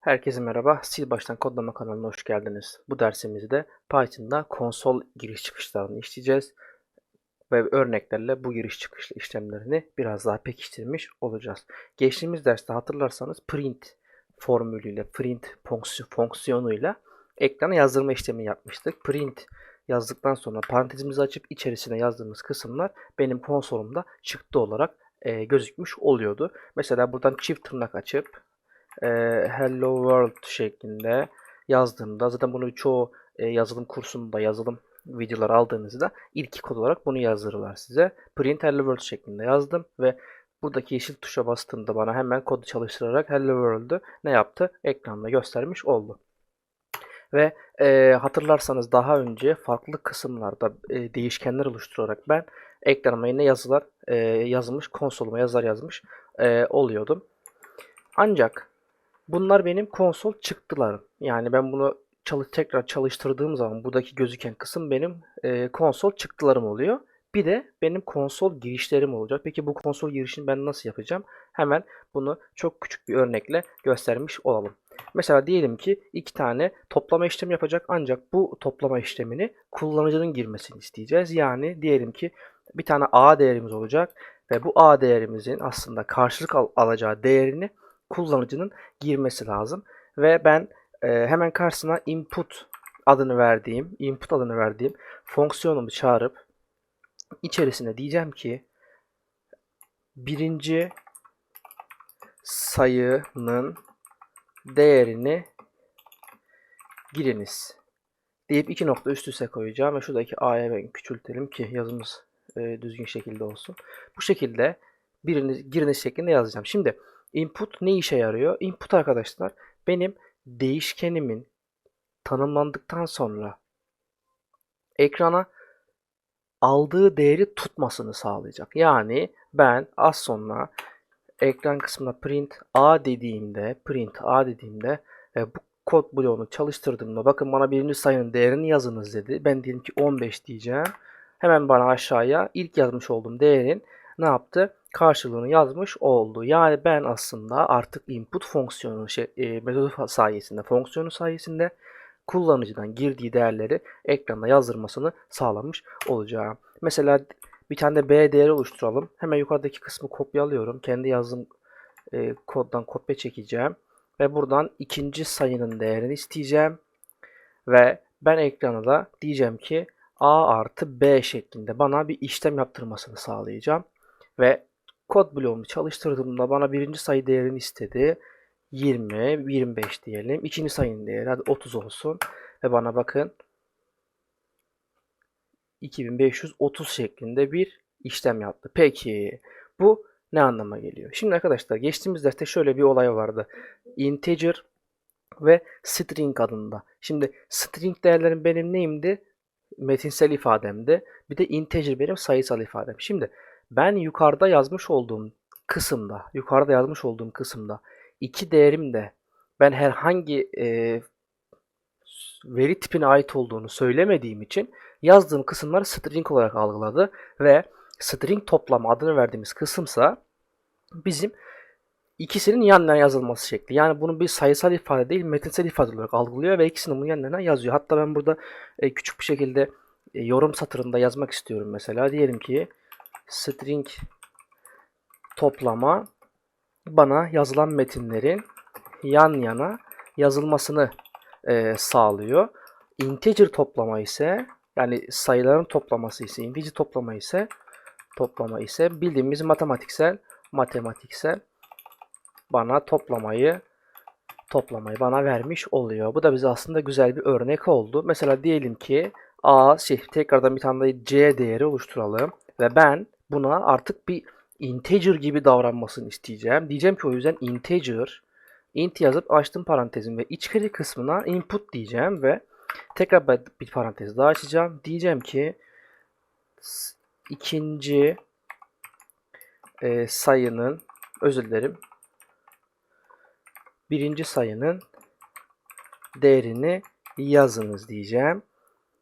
Herkese merhaba. Sil baştan kodlama kanalına hoş geldiniz. Bu dersimizde Python'da konsol giriş çıkışlarını işleyeceğiz ve örneklerle bu giriş çıkış işlemlerini biraz daha pekiştirmiş olacağız. Geçtiğimiz derste hatırlarsanız print formülüyle, print fonksiy- fonksiyonuyla ekrana yazdırma işlemi yapmıştık. Print yazdıktan sonra parantezimizi açıp içerisine yazdığımız kısımlar benim konsolumda çıktı olarak e, gözükmüş oluyordu. Mesela buradan çift tırnak açıp e, Hello World şeklinde yazdığımda zaten bunu çoğu e, yazılım kursunda yazılım videolar aldığınızda ilk kod olarak bunu yazdırırlar size. Print Hello World şeklinde yazdım ve buradaki yeşil tuşa bastığımda bana hemen kodu çalıştırarak Hello World'ü ne yaptı? Ekranda göstermiş oldu. Ve e, hatırlarsanız daha önce farklı kısımlarda e, değişkenler oluşturarak ben ekranıma yine yazılar e, yazılmış, konsoluma yazılar yazmış e, oluyordum. Ancak bunlar benim konsol çıktılarım. Yani ben bunu çalış tekrar çalıştırdığım zaman buradaki gözüken kısım benim e, konsol çıktılarım oluyor. Bir de benim konsol girişlerim olacak. Peki bu konsol girişini ben nasıl yapacağım? Hemen bunu çok küçük bir örnekle göstermiş olalım. Mesela diyelim ki iki tane toplama işlemi yapacak ancak bu toplama işlemini kullanıcının girmesini isteyeceğiz. Yani diyelim ki bir tane A değerimiz olacak ve bu A değerimizin aslında karşılık al- alacağı değerini kullanıcının girmesi lazım. Ve ben e, hemen karşısına input adını verdiğim, input adını verdiğim fonksiyonumu çağırıp içerisine diyeceğim ki birinci sayının değerini giriniz deyip iki nokta üst üste koyacağım ve şuradaki a'ya ben küçültelim ki yazımız e, düzgün şekilde olsun. Bu şekilde biriniz giriniz şeklinde yazacağım. Şimdi input ne işe yarıyor? Input arkadaşlar benim değişkenimin tanımlandıktan sonra ekrana aldığı değeri tutmasını sağlayacak. Yani ben az sonra ekran kısmına print a dediğimde print a dediğimde e, bu kod bloğunu çalıştırdığımda bakın bana birinci sayının değerini yazınız dedi. Ben diyelim ki 15 diyeceğim. Hemen bana aşağıya ilk yazmış olduğum değerin ne yaptı? Karşılığını yazmış oldu. Yani ben aslında artık input fonksiyonu şey, e, metodu sayesinde, fonksiyonu sayesinde kullanıcıdan girdiği değerleri ekranda yazdırmasını sağlamış olacağım. Mesela bir tane de B değeri oluşturalım. Hemen yukarıdaki kısmı kopyalıyorum. Kendi yazdığım e, koddan kopya çekeceğim. Ve buradan ikinci sayının değerini isteyeceğim. Ve ben ekrana da diyeceğim ki A artı B şeklinde bana bir işlem yaptırmasını sağlayacağım. Ve kod bloğumu çalıştırdığımda bana birinci sayı değerini istedi. 20, 25 diyelim. İkinci sayının değeri hadi 30 olsun. Ve bana bakın 2530 şeklinde bir işlem yaptı. Peki bu ne anlama geliyor? Şimdi arkadaşlar geçtiğimiz derste şöyle bir olay vardı. Integer ve string adında. Şimdi string değerlerim benim neyimdi? Metinsel ifademdi. Bir de integer benim sayısal ifadem. Şimdi ben yukarıda yazmış olduğum kısımda, yukarıda yazmış olduğum kısımda iki değerim de ben herhangi e, veri tipine ait olduğunu söylemediğim için yazdığım kısımları string olarak algıladı ve string toplama adını verdiğimiz kısımsa bizim ikisinin yan yana yazılması şekli. Yani bunu bir sayısal ifade değil metinsel ifade olarak algılıyor ve ikisini bunun yan yana yazıyor. Hatta ben burada e, küçük bir şekilde e, yorum satırında yazmak istiyorum mesela. Diyelim ki string toplama bana yazılan metinlerin yan yana yazılmasını e, sağlıyor. Integer toplama ise yani sayıların toplaması ise integer toplama ise toplama ise bildiğimiz matematiksel matematiksel bana toplamayı toplamayı bana vermiş oluyor. Bu da bize aslında güzel bir örnek oldu. Mesela diyelim ki A şey tekrardan bir tane C değeri oluşturalım ve ben buna artık bir integer gibi davranmasını isteyeceğim. Diyeceğim ki o yüzden integer int yazıp açtım parantezim ve içeri kısmına input diyeceğim ve tekrar bir parantez daha açacağım. Diyeceğim ki ikinci e, sayının özür dilerim birinci sayının değerini yazınız diyeceğim.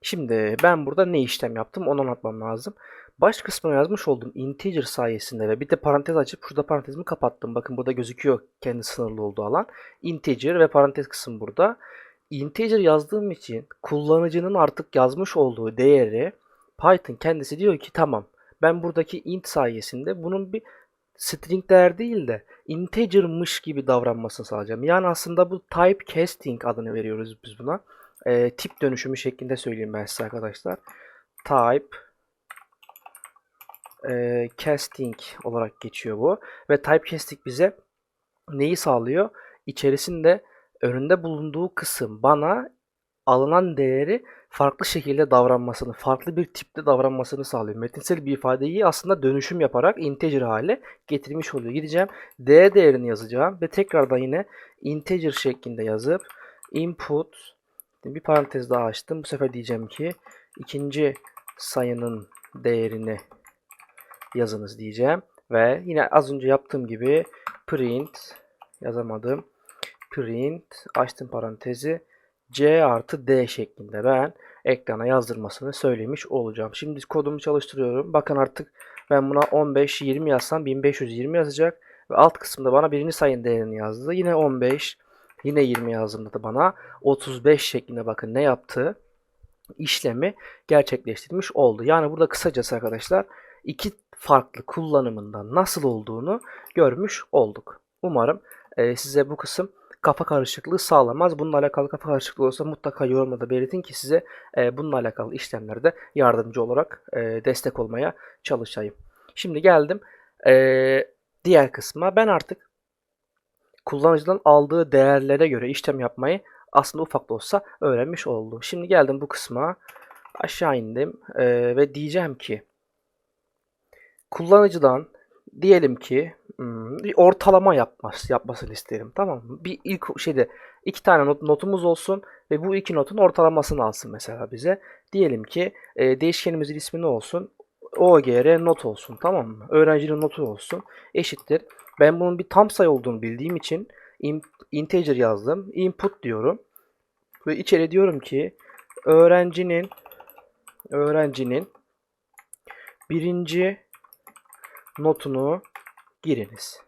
Şimdi ben burada ne işlem yaptım onu anlatmam lazım. Baş kısmına yazmış olduğum integer sayesinde ve bir de parantez açıp şurada parantezimi kapattım. Bakın burada gözüküyor kendi sınırlı olduğu alan. Integer ve parantez kısım burada. Integer yazdığım için kullanıcının artık yazmış olduğu değeri Python kendisi diyor ki tamam ben buradaki int sayesinde bunun bir string değer değil de integer'mış gibi davranmasını sağlayacağım. Yani aslında bu type casting adını veriyoruz biz buna. Ee, tip dönüşümü şeklinde söyleyeyim ben size arkadaşlar. Type e, casting olarak geçiyor bu. Ve type casting bize neyi sağlıyor? İçerisinde önünde bulunduğu kısım bana alınan değeri farklı şekilde davranmasını, farklı bir tipte davranmasını sağlıyor. Metinsel bir ifadeyi aslında dönüşüm yaparak integer hale getirmiş oluyor. Gideceğim d değerini yazacağım ve tekrardan yine integer şeklinde yazıp input bir parantez daha açtım. Bu sefer diyeceğim ki ikinci sayının değerini yazınız diyeceğim. Ve yine az önce yaptığım gibi print yazamadım. Print açtım parantezi C artı D şeklinde ben ekrana yazdırmasını söylemiş olacağım. Şimdi kodumu çalıştırıyorum. Bakın artık ben buna 15 20 yazsam 1520 yazacak ve alt kısımda bana birinci sayının değerini yazdı. Yine 15 yine 20 yazdığımda da bana 35 şeklinde bakın ne yaptı? işlemi gerçekleştirmiş oldu. Yani burada kısacası arkadaşlar iki farklı kullanımından nasıl olduğunu görmüş olduk. Umarım e, size bu kısım kafa karışıklığı sağlamaz. Bununla alakalı kafa karışıklığı olsa mutlaka yorumlarda belirtin ki size e, bununla alakalı işlemlerde yardımcı olarak e, destek olmaya çalışayım. Şimdi geldim e, diğer kısma. Ben artık kullanıcıdan aldığı değerlere göre işlem yapmayı aslında ufak da olsa öğrenmiş oldum. Şimdi geldim bu kısma. Aşağı indim e, ve diyeceğim ki kullanıcıdan diyelim ki hmm, bir ortalama yapması, yapmasını isterim. Tamam mı? Bir ilk şeyde iki tane not, notumuz olsun ve bu iki notun ortalamasını alsın mesela bize. Diyelim ki e, değişkenimizin ismi ne olsun? OGR not olsun tamam mı? Öğrencinin notu olsun. Eşittir. Ben bunun bir tam sayı olduğunu bildiğim için integer yazdım. Input diyorum. Ve içeri diyorum ki öğrencinin öğrencinin birinci notunu giriniz.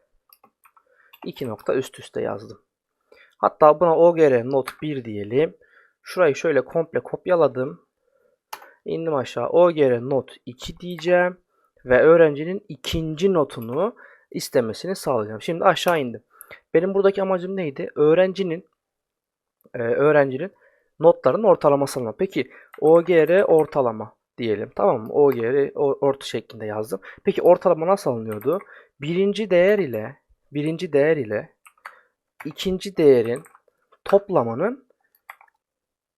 İki nokta üst üste yazdım. Hatta buna OGR not 1 diyelim. Şurayı şöyle komple kopyaladım. İndim aşağı. OGR not 2 diyeceğim. Ve öğrencinin ikinci notunu istemesini sağlayacağım. Şimdi aşağı indim. Benim buradaki amacım neydi? Öğrencinin e, öğrencinin notların ortalamasını. Peki OGR ortalama diyelim. Tamam mı? OGR orta şeklinde yazdım. Peki ortalama nasıl alınıyordu? Birinci değer ile birinci değer ile ikinci değerin toplamının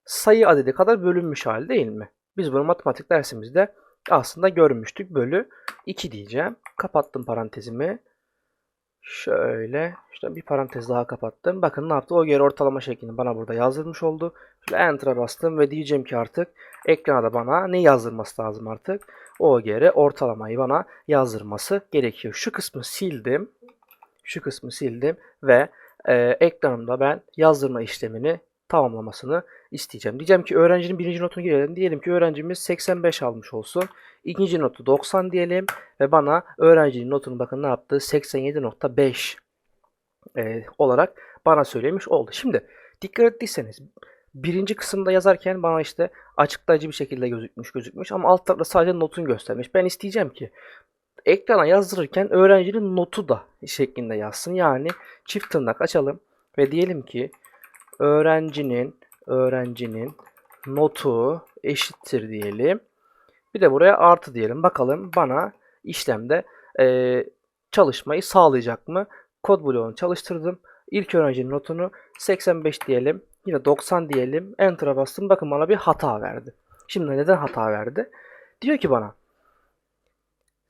sayı adedi kadar bölünmüş hali değil mi? Biz bunu matematik dersimizde aslında görmüştük. Bölü 2 diyeceğim. Kapattım parantezimi. Şöyle işte bir parantez daha kapattım. Bakın ne yaptı? O geri ortalama şeklini bana burada yazdırmış oldu. Şöyle Enter'a bastım ve diyeceğim ki artık ekrana da bana ne yazdırması lazım artık? O geri ortalamayı bana yazdırması gerekiyor. Şu kısmı sildim. Şu kısmı sildim ve e, ekranımda ben yazdırma işlemini tamamlamasını isteyeceğim. Diyeceğim ki öğrencinin birinci notunu girelim. Diyelim ki öğrencimiz 85 almış olsun. İkinci notu 90 diyelim ve bana öğrencinin notunu bakın ne yaptı? 87.5 e, olarak bana söylemiş oldu. Şimdi dikkat ettiyseniz birinci kısımda yazarken bana işte açıklayıcı bir şekilde gözükmüş gözükmüş ama alt tarafta sadece notunu göstermiş. Ben isteyeceğim ki ekrana yazdırırken öğrencinin notu da şeklinde yazsın. Yani çift tırnak açalım ve diyelim ki öğrencinin öğrencinin notu eşittir diyelim. Bir de buraya artı diyelim. Bakalım bana işlemde e, çalışmayı sağlayacak mı? Kod bloğunu çalıştırdım. İlk öğrencinin notunu 85 diyelim. Yine 90 diyelim. Enter'a bastım. Bakın bana bir hata verdi. Şimdi neden hata verdi? Diyor ki bana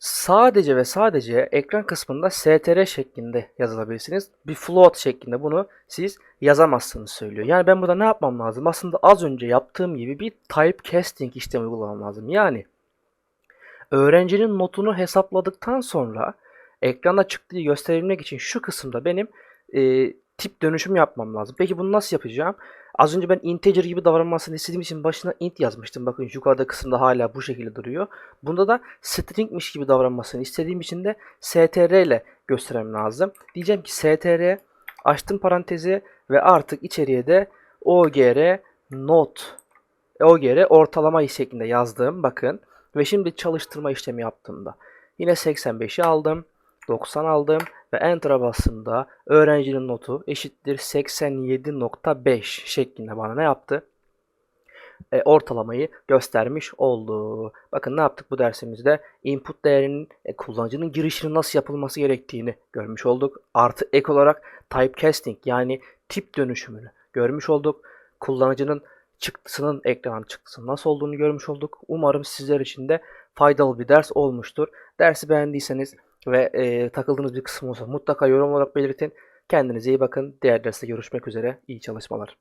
sadece ve sadece ekran kısmında str şeklinde yazılabilirsiniz. Bir float şeklinde bunu siz yazamazsınız söylüyor. Yani ben burada ne yapmam lazım? Aslında az önce yaptığım gibi bir typecasting işlemi uygulamam lazım. Yani öğrencinin notunu hesapladıktan sonra ekranda çıktığı gösterilmek için şu kısımda benim e, tip dönüşüm yapmam lazım. Peki bunu nasıl yapacağım? Az önce ben integer gibi davranmasını istediğim için başına int yazmıştım. Bakın yukarıda kısımda hala bu şekilde duruyor. Bunda da stringmiş gibi davranmasını istediğim için de str ile göstermem lazım. Diyeceğim ki str açtım parantezi ve artık içeriye de ogr not ogr ortalama şeklinde yazdım. Bakın ve şimdi çalıştırma işlemi yaptığımda yine 85'i aldım. 90 aldım ve Enter'a bastığımda öğrencinin notu eşittir 87.5 şeklinde bana ne yaptı? E, ortalamayı göstermiş oldu. Bakın ne yaptık bu dersimizde? Input değerinin e, kullanıcının girişinin nasıl yapılması gerektiğini görmüş olduk. Artı ek olarak typecasting yani tip dönüşümünü görmüş olduk. Kullanıcının çıktısının ekran çıktısının nasıl olduğunu görmüş olduk. Umarım sizler için de faydalı bir ders olmuştur. Dersi beğendiyseniz ve e, takıldığınız bir kısım olsa mutlaka yorum olarak belirtin. Kendinize iyi bakın. Diğer derste görüşmek üzere. İyi çalışmalar.